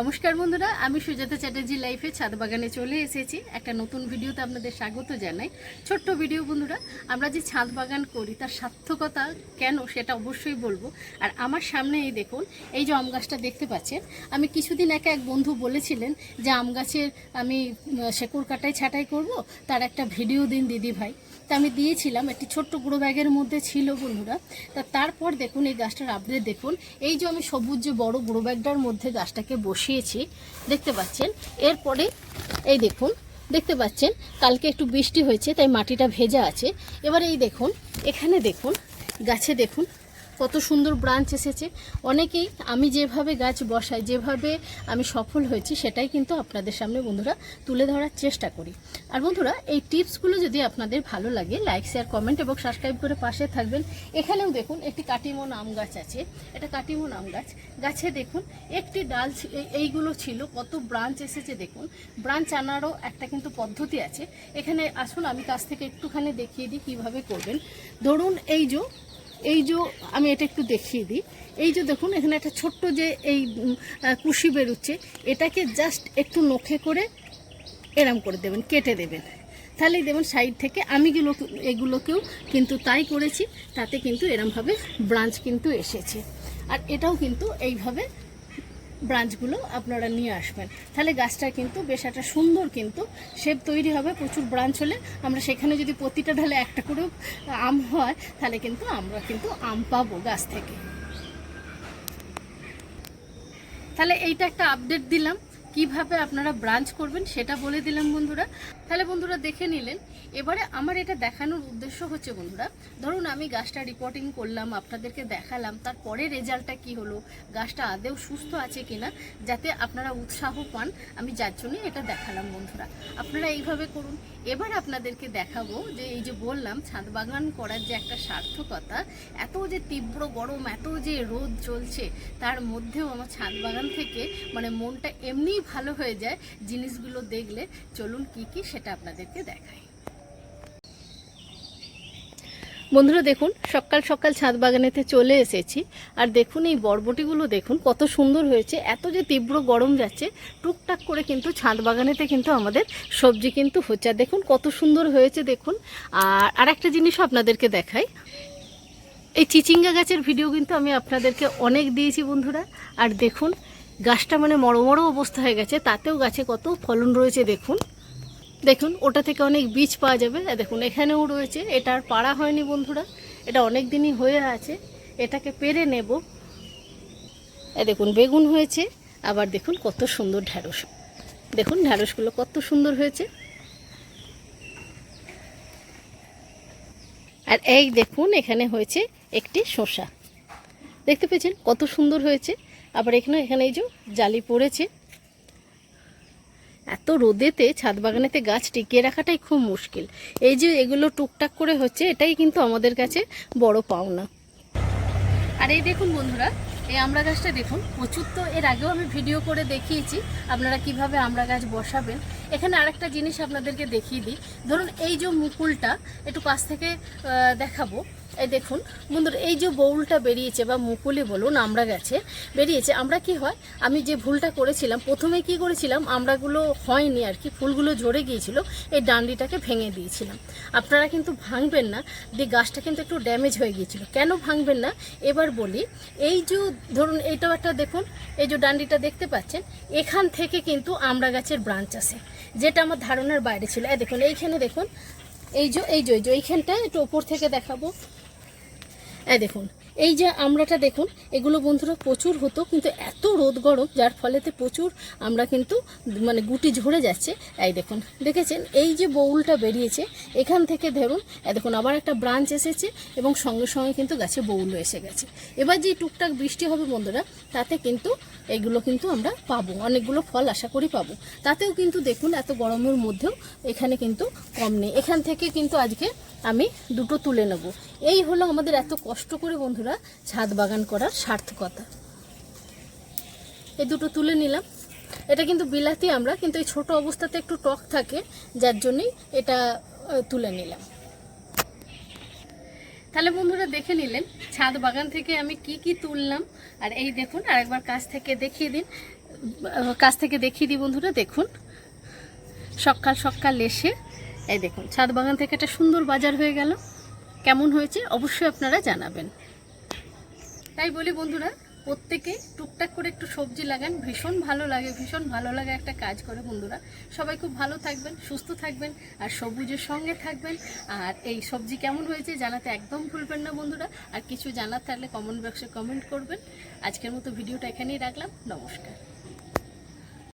নমস্কার বন্ধুরা, আমি সুজাতা চ্যাটার্জি লাইফে ছাদ বাগানে চলে এসেছি। একটা নতুন ভিডিওতে আপনাদের স্বাগত জানাই। ছোট্ট ভিডিও বন্ধুরা, আমরা যে ছাদ বাগান করি, তার সার্থকতা কেন সেটা অবশ্যই বলব। আর আমার সামনে এই দেখুন, এই যে আম গাছটা দেখতে পাচ্ছেন, আমি কিছুদিন একে এক বন্ধু বলেছিলেন যে আম গাছের আমি শেকড় কাটাই, ছাটাই করব, তার একটা ভিডিও দিন দিদি ভাই। তা আমি দিয়েছিলাম, একটি ছোট্ট গুঁড়ো ব্যাগের মধ্যে ছিল বন্ধুরা। তা তারপর দেখুন, এই গাছটার আপডেট দেখুন। এই যে আমি সবুজ যে বড় গুঁড়ো ব্যাগটার মধ্যে গাছটাকে বসিয়েছি, দেখতে পাচ্ছেন? এরপরে, এই দেখুন, দেখতে পাচ্ছেন? কালকে একটু বৃষ্টি হয়েছে, তাই মাটিটা ভেজা আছে। এবার এই দেখুন, এখানে দেখুন, গাছে দেখুন কত সুন্দর ব্রাঞ্চ এসেছে। অনেকেই আমি যেভাবে গাছ বসাই, যেভাবে আমি সফল হয়েছি, সেটাই কিন্তু আপনাদের সামনে বন্ধুরা তুলে ধরার চেষ্টা করি। আর বন্ধুরা, এই টিপসগুলো যদি আপনাদের ভালো লাগে লাইক শেয়ার কমেন্ট এবং সাবস্ক্রাইব করে পাশে থাকবেন। এখানেও দেখুন, একটি কাটিমন আম গাছ আছে। এটা কাটিমন আম গাছ। গাছে দেখুন, একটি ডাল এইগুলো ছিল, কত ব্রাঞ্চ এসেছে দেখুন। ব্রাঞ্চ আনারও একটা কিন্তু পদ্ধতি আছে। এখানে আসুন, আমি কাছ থেকে একটুখানি দেখিয়ে দিই কীভাবে করবেন। ধরুন, এই যে এই যে আমি এটা একটু দেখিয়ে দিই। এই যে দেখুন, এখানে একটা ছোট্ট যে এই কুশি বেরোচ্ছে, এটাকে জাস্ট একটু নখে করে এরাম করে দেবেন, কেটে দেবেন। তাহলেই দেবেন সাইড থেকে আমি গুলো, এগুলোকেও কিন্তু তাই করেছি, তাতে কিন্তু এরমভাবে ব্রাঞ্চ কিন্তু এসেছে। আর এটাও কিন্তু এইভাবে ব্রাঞ্চগুলো আপনারা নিয়ে আসবেন। তাহলে গাছটা কিন্তু বেশ একটা সুন্দর কিন্তু শেপ তৈরি হবে, প্রচুর ব্রাঞ্চ হলে। আমরা সেখানে যদি প্রতিটা ঢালে একটা করে আম হয়, তাহলে কিন্তু আমরা কিন্তু আম পাবো গাছ থেকে। তাহলে এইটা একটা আপডেট দিলাম। কীভাবে আপনারা ব্রাঞ্চ করবেন সেটা বলে দিলাম বন্ধুরা। তাহলে বন্ধুরা দেখে নিলেন। এবারে আমার এটা দেখানোর উদ্দেশ্য হচ্ছে বন্ধুরা, ধরুন আমি গাছটা রিপোর্টিং করলাম, আপনাদেরকে দেখালাম, তারপরে রেজাল্টটা কি হলো, গাছটা আদেও সুস্থ আছে কিনা, যাতে আপনারা উৎসাহ পান, আমি যার জন্যই এটা দেখালাম বন্ধুরা। আপনারা এইভাবে করুন। এবার আপনাদেরকে দেখাবো যে এই যে বললাম, ছাদ বাগান করার যে একটা সার্থকতা, এত যে তীব্র গরম, এত যে রোদ চলছে, তার মধ্যেও আমার ছাদ বাগান থেকে মানে মনটা এমনিই ভালো হয়ে যায় জিনিসগুলো দেখলে। চলুন কি কি সেটা আপনাদেরকে দেখাই। বন্ধুরা দেখুন, সকাল সকাল ছাদ বাগানেতে চলে এসেছি। আর দেখুন এই বরবটিগুলো, দেখুন কত সুন্দর হয়েছে। এত যে তীব্র গরম যাচ্ছে, টুকটাক করে কিন্তু ছাদ বাগানেতে কিন্তু আমাদের সবজি কিন্তু হচ্ছে। আর দেখুন কত সুন্দর হয়েছে, দেখুন। আর আরেকটা জিনিসও আপনাদেরকে দেখাই। এই চিচিঙ্গা গাছের ভিডিও কিন্তু আমি আপনাদেরকে অনেক দিয়েছি, বন্ধুরা। আর দেখুন, গাছটা মানে মড়ো মড়ো অবস্থা হয়ে গেছে, তাতেও গাছে কত ফলন রয়েছে, দেখুন। দেখুন, ওটা থেকে অনেক বীজ পাওয়া যাবে। দেখুন, এখানেও রয়েছে। এটা আর পাড়া হয়নি, বন্ধুরা। এটা অনেক দিনই হয়ে আছে। এটাকে পেরে নেব। দেখুন, বেগুন হয়েছে। আবার দেখুন, কত সুন্দর ঢ্যাঁড়স। দেখুন, ঢ্যাঁড়সগুলো কত সুন্দর হয়েছে। আর এই দেখুন, এখানে হয়েছে একটি শসা। দেখতে পেয়েছেন? কত সুন্দর হয়েছে। আবার এখানে এখানে এই যে জালি পড়েছে। এত রোদেতে ছাদ বাগানেতে গাছ টিকিয়ে রাখাটাই খুব মুশকিল। এই যে এগুলো টুকটাক করে হচ্ছে, এটাই কিন্তু আমাদের কাছে বড় পাওনা। আর এই দেখুন বন্ধুরা, এই আমড়া গাছটা দেখুন, প্রচুর তো এর আগেও আমি ভিডিও করে দেখিয়েছি, আপনারা কীভাবে আমড়া গাছ বসাবেন। এখানে আরেকটা জিনিস আপনাদেরকে দেখিয়ে দিই। ধরুন এই যে মুকুলটা, একটু পাশ থেকে দেখাবো। এই দেখুন, বন্ধুরা, এই যে বউলটা বেরিয়েছে, বা মুকুলি বলুন, আমরা গাছে, বেরিয়েছে, আমরা কি হয়, আমি যে ভুলটা করেছিলাম, প্রথমে কি করেছিলাম আমড়াগুলো হয়নি আর কি, ফুলগুলো ঝরে গিয়েছিল, এই ডান্ডিটাকে ভেঙে দিয়েছিলাম। আপনারা কিন্তু ভাঙবেন না, দিয়ে গাছটা কিন্তু একটু ড্যামেজ হয়ে গিয়েছিল। কেন ভাঙবেন না? এবার বলি, এই যে, ধরুন, এইটাও একটা দেখুন, এই যে ডান্ডিটা দেখতে পাচ্ছেন, এখান থেকে কিন্তু আমড়া গাছের ব্রাঞ্চ আছে, যেটা আমার ধারণার বাইরে ছিল। দেখুন, এইখানে দেখুন, এই যে এই যে এইখানটা একটু ওপর থেকে দেখাবো। এই দেখুন, এই যে আমড়াটা দেখুন, এগুলো বন্ধুরা প্রচুর হতো, কিন্তু এত রোদ গরম, যার ফলেতে প্রচুর আমরা কিন্তু মানে গুটি ঝরে যাচ্ছে। এই দেখুন, দেখেছেন? এই যে বউলটা বেরিয়েছে, এখান থেকে ধরুন দেখুন, আবার একটা ব্রাঞ্চ এসেছে, এবং সঙ্গে সঙ্গে কিন্তু গাছে বউলও এসে গেছে। এবার যে টুকটাক বৃষ্টি হবে বন্ধুরা, তাতে কিন্তু এগুলো কিন্তু আমরা পাবো, অনেকগুলো ফল আশা করি পাবো। তাতেও কিন্তু দেখুন, এত গরমের মধ্যেও এখানে কিন্তু কম নেই। এখান থেকে কিন্তু আজকে আমি দুটো তুলে নেব। এই হলো আমাদের এত কষ্ট করে বন্ধুরা ছাদ বাগান করার সার্থকতা। এই দুটো তুলে নিলাম। এটা কিন্তু বিলাতি আমরা, কিন্তু এই ছোট অবস্থাতে একটু টক থাকে, যার জন্যই এটা তুলে নিলাম। তাহলে বন্ধুরা দেখে নিলেন, ছাদ বাগান থেকে আমি কি কি তুললাম। আর এই দেখুন আর একবার কাছ থেকে দেখিয়ে দিন। কাছ থেকে দেখিয়ে দিই বন্ধুরা, দেখুন। সকাল সকাল এসে, এই দেখুন, ছাদ বাগান থেকে একটা সুন্দর বাজার হয়ে গেল। কেমন হয়েছে অবশ্যই আপনারা জানাবেন। তাই বলি বন্ধুরা, প্রত্যেকে টুকটাক করে একটু সবজি লাগান, ভীষণ ভালো লাগে, ভীষণ ভালো লাগে একটা কাজ করে বন্ধুরা। সবাই খুব ভালো থাকবেন, সুস্থ থাকবেন আর সবুজের সঙ্গে থাকবেন। আর এই সবজি কেমন হয়েছে জানাতে একদম ভুলবেন না বন্ধুরা। আর কিছু জানার থাকলে কমেন্ট বক্সে কমেন্ট করবেন। আজকের মতো ভিডিওটা এখানেই রাখলাম। নমস্কার।